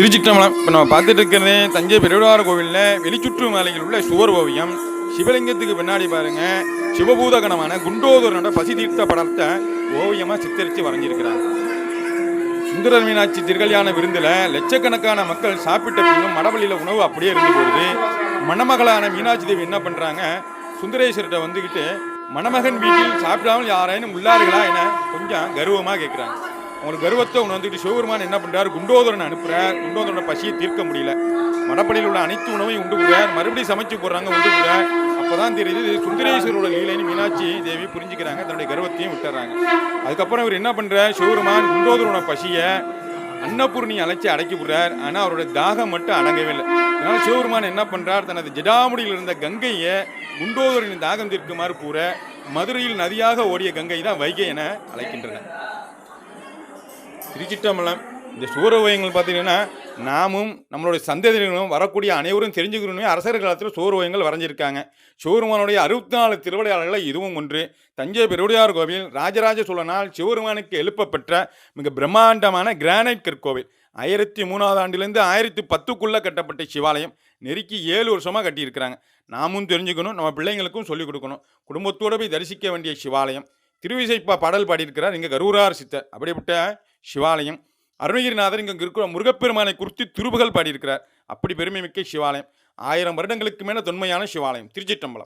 திருச்சிற்றம்பலம். இப்போ நம்ம பார்த்துட்டு இருக்கிறது தஞ்சை பெருவிடார கோவிலில் வெளிச்சுற்று மாலையில் உள்ள சுவர் ஓவியம். சிவலிங்கத்துக்கு பின்னாடி பாருங்க. சிவபூதகணமான குண்டோதரனோட பசி தீர்த்த படத்தை ஓவியமாக சித்தரித்து வரைஞ்சிருக்கிறாங்க சுந்தரர் மீனாட்சி திருக்கல்யாண விருந்தில் லட்சக்கணக்கான மக்கள் சாப்பிட்ட பின்னும் மடவழியில் உணவு அப்படியே இருந்து போகுது. மணமகளான மீனாட்சி தேவி என்ன பண்ணுறாங்க சுந்தரேஸ்வர்கிட்ட வந்துக்கிட்டு மணமகன் வீட்டில் சாப்பிடாமல் யாரேனும் உள்ளார்களா என கொஞ்சம் கர்வமாக கேட்குறாங்க அவங்களுக்கு கர்வத்தை உணர்ந்துட்டு சிவபெருமான் என்ன பண்ணுறாரு குண்டோதரன் அனுப்புகிறார் குண்டோதரனோட பசியை தீர்க்க முடியல. மடப்பள்ளியில் உள்ள அனைத்து உணவையும் உண்டு போகிறார் மறுபடியும் சமைச்சு போடுறாங்க உண்டு போகிறார் அப்பதான் தெரியுது சுந்தரேஸ்வரோட லீலைன்னு மீனாட்சி தேவி புரிஞ்சுக்கிறாங்க. தன்னுடைய கர்வத்தையும் விட்டுறாங்க. அதுக்கப்புறம் இவர் என்ன பண்றார்? சிவபெருமான் குண்டோதரோட பசியை அன்னபூர்ணி அழைச்சி அடக்கி விடுறார். ஆனால் அவருடைய தாகம் மட்டும் அடங்கவே இல்லை. அதனால சிவபெருமான் என்ன பண்றார்? தனது ஜடாமுடியில் இருந்த கங்கையை குண்டோதரின் தாகம் தீர்க்குமாறு கூற மதுரையில் நதியாக ஓடிய கங்கை தான் வைகை என அழைக்கின்றனர். திருச்சிட்டம்பலம் இந்த சூரவோயங்கள் பார்த்தீங்கன்னா நாமும் நம்மளுடைய சந்ததியினரும் வரக்கூடிய அனைவரும் தெரிஞ்சுக்கணுமே அரசர் காலத்தில் சூரவயங்கள் வரைஞ்சிருக்காங்க. சிவருமானுடைய அறுபத்தி நாலு திருவிளையாடல்களை இதுவும் ஒன்று. தஞ்சை பெருவுடையார் கோவில் ராஜராஜ சோழனால் சிவபெருமானுக்கு எழுப்பப்பெற்ற மிக பிரம்மாண்டமான கிரானைட் கற்கோவில். ஆயிரத்தி மூணாவது ஆண்டிலேருந்து ஆயிரத்தி பத்துக்குள்ளே கட்டப்பட்ட சிவாலயம். நெருக்கி ஏழு வருஷமாக கட்டியிருக்கிறாங்க. நாமும் தெரிஞ்சுக்கணும் நம்ம பிள்ளைங்களுக்கும் சொல்லிக் கொடுக்கணும். குடும்பத்தோடு போய் தரிசிக்க வேண்டிய சிவாலயம். திருவிசைப்பா பாடல் பாடியிருக்கிறார் இங்கே கரூரார் சித்தர். அப்படிப்பட்ட சிவாலயம். அருணகிரிநாதர் இங்கே இருக்கிற முருகப்பெருமானை குறித்து திருப்புகள் பாடியிருக்கிறார். அப்படி பெருமை மிக்க சிவாலயம். ஆயிரம் வருடங்களுக்கு மேலே தொன்மையான சிவாலயம் திருச்சிட்டம்பலம்